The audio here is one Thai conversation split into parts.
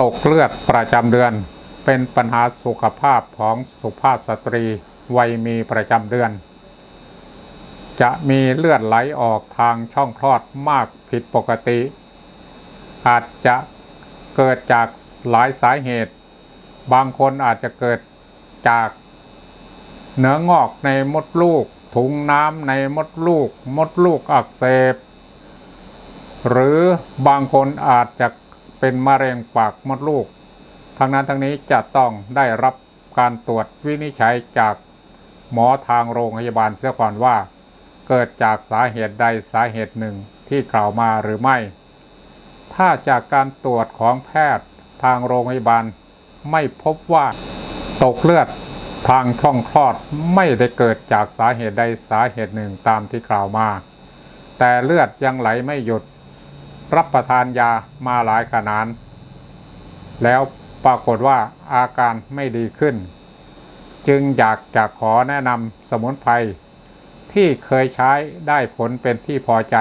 ตกเลือดประจำเดือน เป็นปัญหาสุขภาพของสุภาพสตรีวัยมีประจำเดือน จะมีเลือดไหลออกทางช่องคลอดมากผิดปกติ อาจจะเกิดจากหลายสาเหตุ บางคนอาจจะเกิดจากเนื้องอกในมดลูก ถุงน้ำในมดลูก มดลูกอักเสบ หรือบางคนอาจจะ เป็นมะเร็งปากมดลูกทั้งนั้นทั้งนี้จะต้องได้รับการตรวจวินิจฉัยจากหมอทางโรงพยาบาลเสียก่อนว่า เกิดจากสาเหตุใดสาเหตุหนึ่งที่กล่าวมาหรือไม่ ถ้าจากการตรวจของแพทย์ทางโรงพยาบาล ไม่พบว่าตกเลือดทางช่องคลอดไม่ได้เกิดจากสาเหตุใดสาเหตุหนึ่งตามที่กล่าวมา แต่เลือดยังไหลไม่หยุด รับประทานยามาหลายขนาน แล้วปรากฏว่าอาการไม่ดีขึ้น จึงอยากจะขอแนะนำสมุนไพรที่เคยใช้ได้ผลเป็นที่พอใจ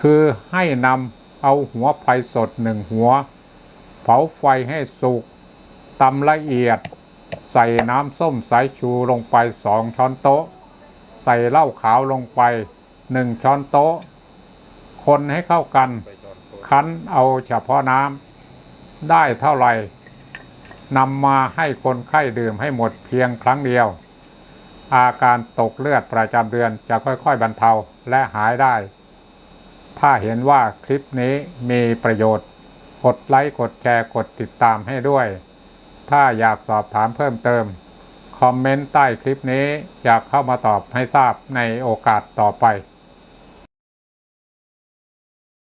คือให้นำเอาหัวไพรสดหนึ่งหัว เผาไฟให้สุกตำละเอียด ใส่น้ำส้มสายชูลงไปสองช้อนโต๊ะ ใส่เหล้าขาวลงไปหนึ่งช้อนโต๊ะ คนให้เข้ากัน คั้นเอาเฉพาะน้ำได้เท่าไหร่นำมาให้คนไข้ดื่มให้หมดเพียงครั้งเดียว อาการตกเลือดประจำเดือนจะค่อยๆบรรเทาและหายได้ ถ้าเห็นว่าคลิปนี้มีประโยชน์ กดไลค์กดแชร์กดติดตามให้ด้วย ถ้าอยากสอบถามเพิ่มเติม คอมเมนต์ใต้คลิปนี้จะเข้ามาตอบให้ทราบในโอกาสต่อไป